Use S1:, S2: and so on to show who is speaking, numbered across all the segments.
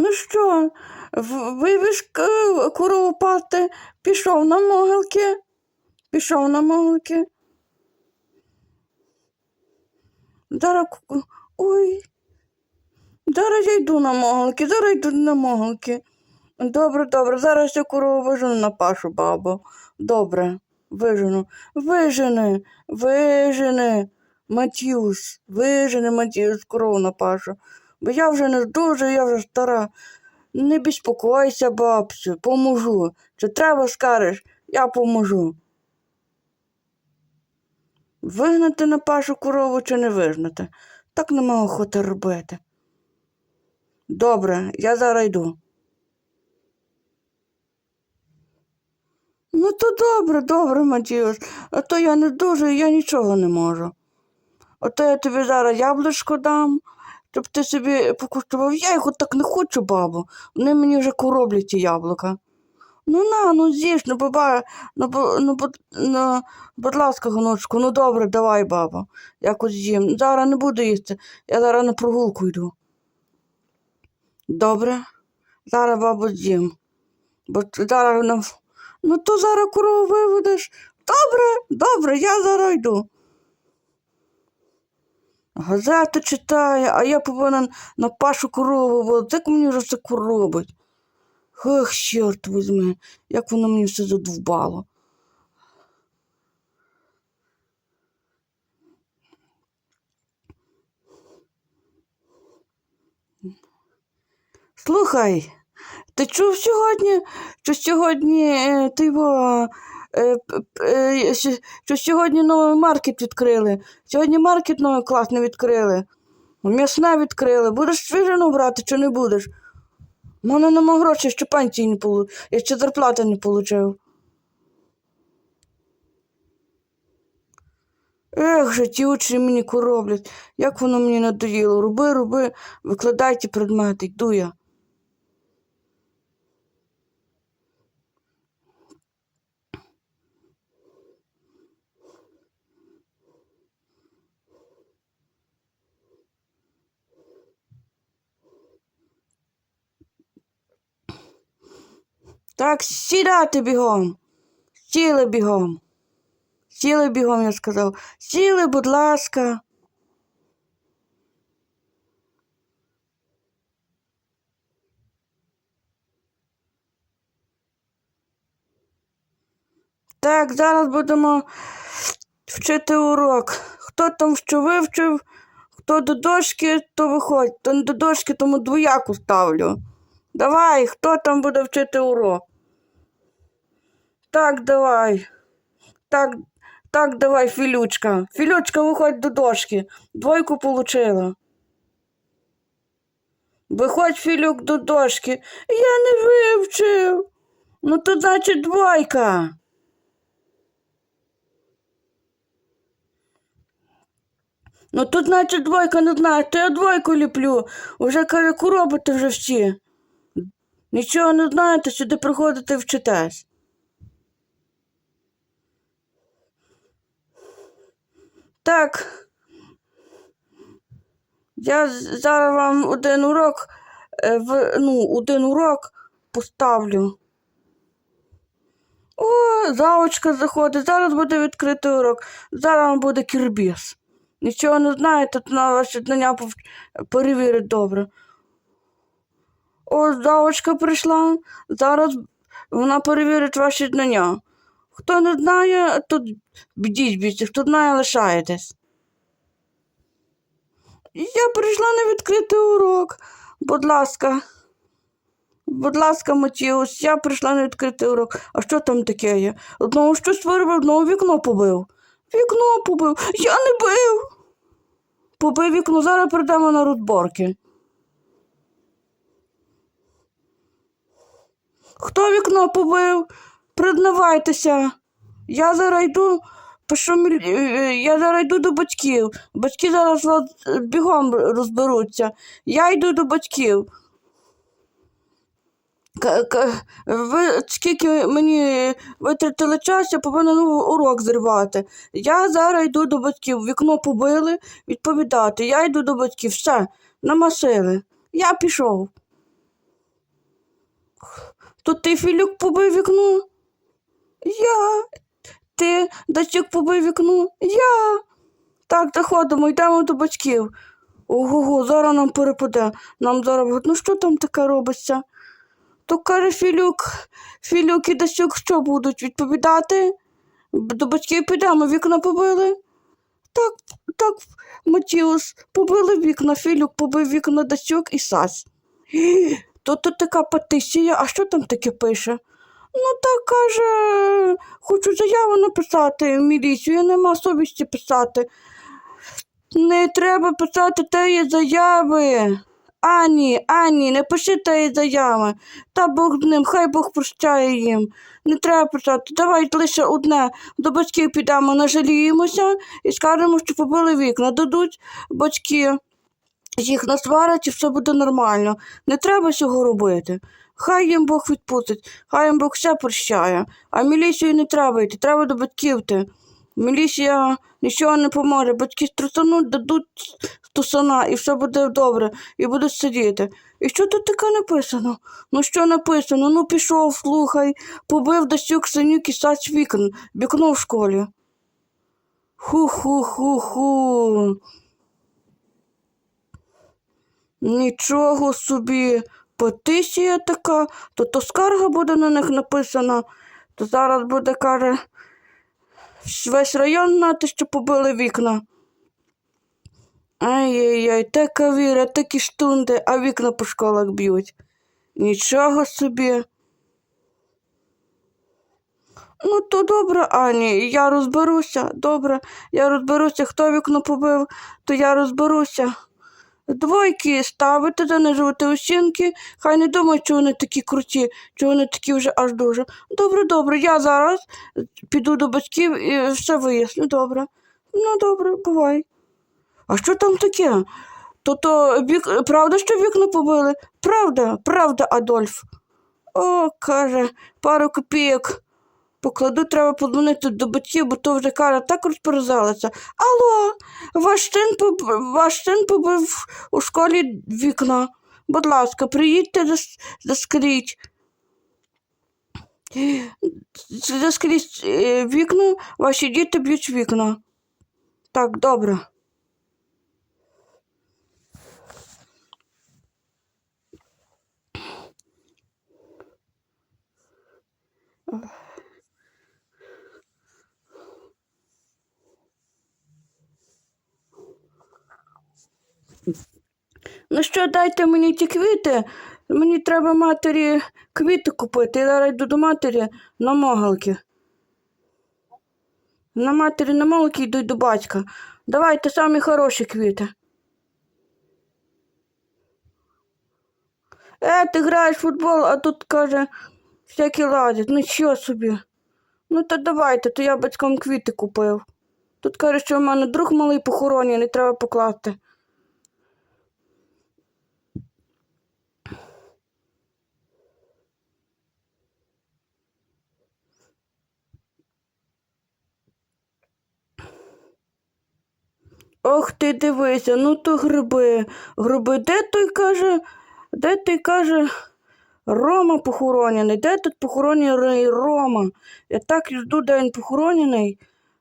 S1: Ну що, в- вивіз корову пасти, пішов на могилки, пішов на могилки. Зараз, ой, зараз я йду на могилки, зараз йду на могилки. Добре, добре, зараз я корову вижену на пашу, бабу. Добре, вижену. Вижени, вижени, Матюсь, вижени, Матюсь, корову на пашу. Бо я вже не дуже, я вже стара. Не безпокойся, бабцю, поможу. Чи треба скажеш, я поможу. Вигнати на пашу корову чи не вигнати? Так нема охоти робити. Добре, я зараз йду. Ну, то добре, добре, Матіос, а то я не дуже, я нічого не можу. Ото я тобі зараз яблучко дам, щоб ти собі покуштував. Я його так не хочу, бабу. Вони мені вже короблять ті яблука. Ну на, ну з'їж, ну баба, ну, ну, ну, будь ласка, гоночку, ну добре, давай, баба, якось з'їм. Зараз не буду їсти, я зараз на прогулку йду. Добре, зараз бабу з'їм. Бо зараз нам. Ну то зараз корову виведеш. Добре, добре, я зараз йду. Газети читає, а я повинен на пашу корову водити. Як мені вже це коробить? Ох, чорт візьми, як воно мені все задовбало. Слухай, ти чув сьогодні, що сьогодні е, ти його, що сьогодні новий маркет відкрили. Сьогодні маркет новий класний відкрили. М'ясне відкрили. Будеш свіжину брати чи не будеш? У мене нема грошей, ще пенсії не полу... Я ще зарплати не отримав. Ех же, ті учні мені короблять. Як воно мені надоїло. Роби, роби, викладай ті предмети, йду я. Так, сідати бігом. Сіли бігом. Сіли бігом, я сказав. Сіли, будь ласка. Так, зараз будемо вчити урок. Хто там що вивчив, хто до дошки, то виходь. Хто не до дошки, тому двояку ставлю. Давай, хто там буде вчити урок? Так, давай. Так, так, давай, Філючка. Філючка, виходь до дошки. Двойку получила. Виходь, Філюк, до дошки. Я не вивчив. Ну, то значить двойка. Ну тут, значить, двойка не знаю, то я двойку ліплю. Уже каже, коробити вже всі. Нічого не знаєте, сюди приходите вчитесь. Так. Я зараз вам один урок, е, в, ну, один урок поставлю. О, заочка заходить, зараз буде відкритий урок, зараз вам буде кірбіс. Нічого не знаєте, то на ваші знання перевірить добре. О, заочка прийшла, зараз вона перевірить ваші знання. Хто не знає, то бдіть бійте, хто знає, лишаєтесь. Я прийшла на відкритий урок. Будь ласка. Будь ласка, Матіус, я прийшла на відкритий урок. А що там таке є? Одного щось виробив, одного вікно побив. Вікно побив. Я не бив. Побив вікно, зараз прийдемо на розборки. Хто вікно побив? Признавайтеся. Я зараз йду, пишу, е, е, я зараз йду до батьків. Батьки зараз е, бігом розберуться. Я йду до батьків. Ви скільки мені витратили час, я повинен урок зривати. Я зараз йду до батьків. Вікно побили, відповідати. Я йду до батьків. Все, намасили. Я пішов. То ти Філюк побив вікно? Я. Ти дачок побив вікно? Я. Так, заходимо, йдемо до батьків. Ого, зараз нам перепаде. Нам зараз. Ну що там таке робиться? То каже Філюк, Філюк і Дасюк що будуть відповідати? До батьків підемо, вікна побили. Так, так, Матіус, побили вікна, Філюк побив вікна Дасюк і Сась. То тут така петиція, а що там таке пише? Ну, так каже, хочу заяву написати в міліцію, нема совісті писати. Не треба писати тієї заяви. Ані, Ані, не пиши тієї заяви. Та Бог з ним, хай Бог прощає їм. Не треба писати. Давай лише одне. До батьків підемо, нажаліємося і скажемо, що побили вікна. Дадуть батьки, їх насварять і все буде нормально. Не треба цього робити. Хай їм Бог відпустить, хай їм Бог все прощає. А міліцію не треба йти, треба до батьків йти. Міліція нічого не поможе. Батьки струсануть, дадуть стусана, і все буде добре, і будуть сидіти. І що тут таке написано? Ну що написано? Ну пішов, слухай, побив Дасюк синюк і сач вікон, вікно в школі. Ху-ху-ху-ху. Нічого собі. Петиція така, то то скарга буде на них написана, то зараз буде, каже, весь район знати, що побили вікна. Ай-яй-яй, така віра, такі штунди, а вікна по школах б'ють. Нічого собі. Ну, то добре, Ані, я розберуся. Добре, я розберуся, хто вікно побив, то я розберуся. Двойки ставити, занижувати оцінки, хай не думають, що вони такі круті, що вони такі вже аж дуже. Добре, добре, я зараз піду до батьків і все виясню. Добре. Ну, добре, бувай. А що там таке? То то вік... правда, що вікна побили? Правда, правда, Адольф. О, каже, пару копійок. Покладу, треба подзвонити до батьків, бо то вже кара так розперезалася. Алло, ваш син, поб... ваш син побив у школі вікна. Будь ласка, приїдьте зас... заскріть. Заскріть е, вікна, ваші діти б'ють вікна. Так, добре. Ну що, дайте мені ті квіти. Мені треба матері квіти купити. Я зараз йду до матері на могалки. На матері на могалки йду до батька. Давайте самі хороші квіти. Е, ти граєш в футбол, а тут каже, всякі ладять. Ну що собі? Ну то давайте, то я батькам квіти купив. Тут каже, що в мене друг малий похоронений, не треба покласти. Ох ти дивися, ну то гриби. Гриби, де той каже, де той каже, Рома похоронений, де тут похоронений Рома? Я так і жду, де він похоронений.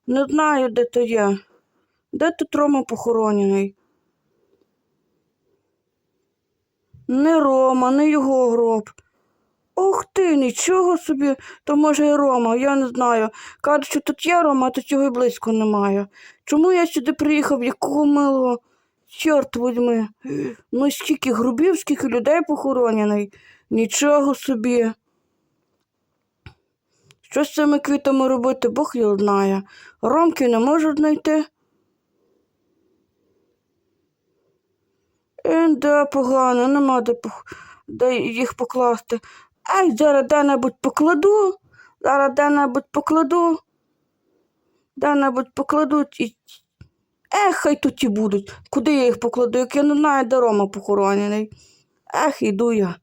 S1: Не знаю, де то є. Де тут Рома похоронений? Не Рома, не його гроб. Ох ти, нічого собі, то може і Рома, я не знаю. Кажуть, що тут є Рома, а тут його й близько немає. Чому я сюди приїхав, якого милого? Чорт возьми. Ну скільки грубів, скільки людей похоронений. Нічого собі. Що з цими квітами робити, Бог його знає. Ромки не можу знайти. Е, да, погано, нема де, де їх покласти. Ай, зараз де-небудь покладу, зараз де-небудь покладу, де-небудь покладуть і. Ех, хай тут і будуть. Куди я їх покладу, як я не знаю, де Рома похоронений. Ех, іду я.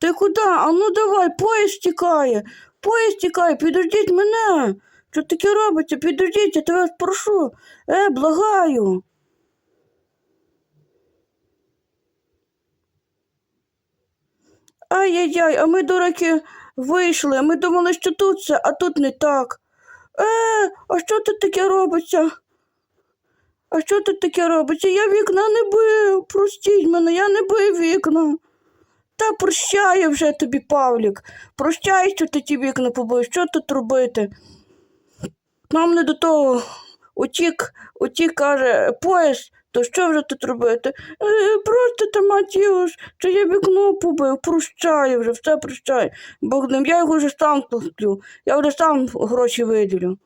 S1: Ти куди? А ну давай, поїзд тікає, поїзд тікає, підождіть мене. Що таке робиться? Підождіть, я тебе прошу. Е, благаю. Ай-яй-яй, а ми, дураки, вийшли. Ми думали, що тут все, а тут не так. Е, а що тут таке робиться? А що тут таке робиться? Я вікна не бив. Простіть мене, я не бив вікна. Та прощаю вже тобі, Павлік. Прощай, що ти ті вікна побив. Що тут робити? Нам не до того. Утік, утік, каже, поїзд, то що вже тут робити? Е, просто та Матіуш, що я вікно побив, прощаю вже, все прощаю. Бог я його вже сам посплю, я вже сам гроші виділю.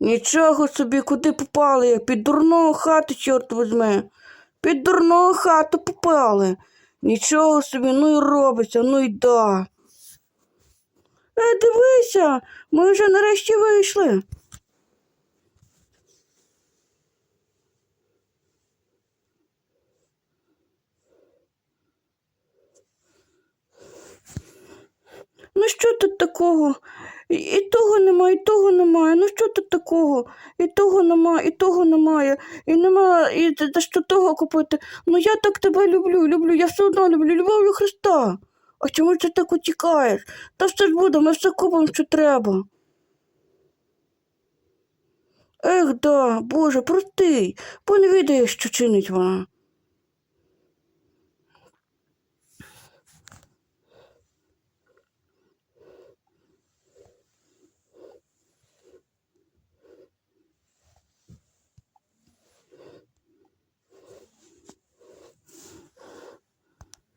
S1: Нічого собі, куди попали, я під дурного хату, чорт возьме. Під дурного хату попали. Нічого собі, ну і робиться, ну і да. Е, дивися, ми вже нарешті вийшли. Ну що тут такого? І, того немає, і того немає. Ну що тут такого? І того немає, і того немає. І нема, і за що того купити. Ну я так тебе люблю, люблю, я все одно люблю, любов'ю Христа. А чому ти так утікаєш? Та все ж буде, ми все купимо, що треба. Ех, да, Боже, простий, бо не відаєш, що чинить вона.